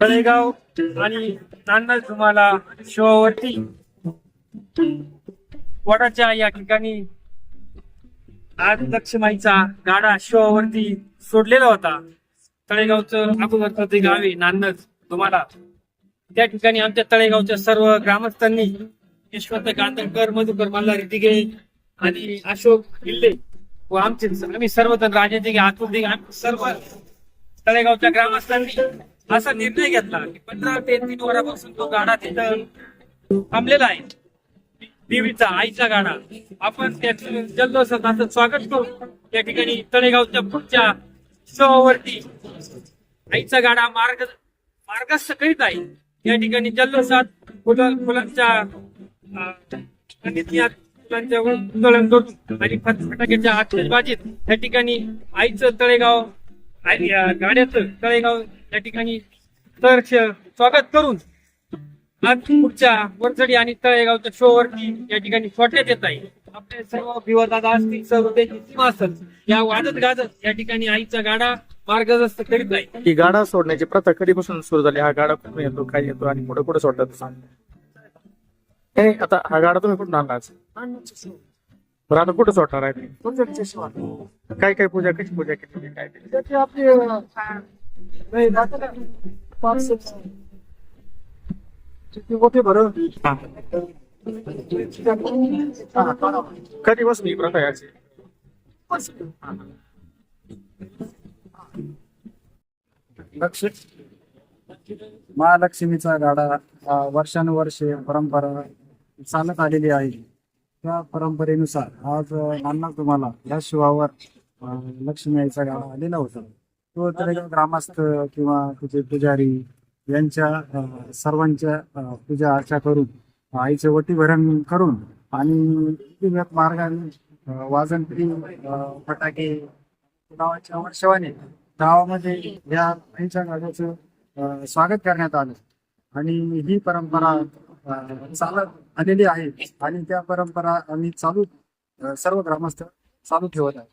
तळेगाव आणि नांदा तुम्हाला शिवावरती वडाच्या या ठिकाणी आज लक्ष्मीचा गाडा शिवावरती सोडलेला होता. तळेगावचं अगोदरचं ते गाव आहे नांदज तुम्हाला त्या ठिकाणी आमच्या तळेगावच्या सर्व ग्रामस्थांनी यशवंत गांधळकर मधुकर मल्हारी दिघे आणि अशोक किल्ले व आमचे आम्ही सर्वजण राजे दिघे आतूर दिघे आम्ही सर्व तळेगावच्या ग्रामस्थांनी असा निर्णय घेतला की पंधरा ते तीन वरापासून तो गाडा तिथं थांबलेला आहे. देवीचा आईचा गाडा. आपण त्याचं जल्लोषात असं स्वागत करू. त्या ठिकाणी तळेगावच्या पुढच्या उत्सवावरती आईचा गाडा मार्ग मार्गस्थ करीत आहे. या ठिकाणी जल्लोषात फुलं फुलांच्या फुलांच्या करून आणि फटाक्याच्या आतिषबाजीत या ठिकाणी आईचं तळेगाव गाड्याचं तळेगाव या ठिकाणी सहर्ष स्वागत करून आज पुढच्या वरचडी आणि तळेगावच्या शोवरती या ठिकाणी सोडण्यात येत आहे. आपले सर्व भिवदादा असतील सर्व त्यांची सीमा असेल या वाजत गाजत या ठिकाणी आईचा गाडा मार्गदर्शन करीत आहे ही गाडा सोडण्याची प्रथा कधीपासून सुरू झाली? हा गाडा कुठून येतो काय येतो आणि पुढे कुठे सोडतात? सांग हे आता हा गाडा तुम्ही कुठून आणला बरं आता कुठे सोडणार आहे? ते? काय काय पूजा कशी पूजा केली? काय हा. ही प्रथा आहे अशी? महालक्ष्मीचा गाडा हा वर्षानुवर्षे परंपरा चालत आलेली आहे त्या परंपरेनुसार आज नाना तुम्हाला या शिवावर लक्ष्मी आईचा गाडा आलेला होता ग्रामस्थ किंवा तुझे पुजारी यांच्या सर्वांच्या पूजा अर्चा करून आईचे वटीभरण करून आणि मार्गाने वाजन वाजंत्री फटाके गावाच्या वर्षवाने गावामध्ये या आईच्या गाड्याचं स्वागत करण्यात आलं. आणि ही परंपरा चालत आलेली आहे आणि त्या परंपरा आम्ही चालू सर्व ग्रामस्थ चालू ठेवत आहे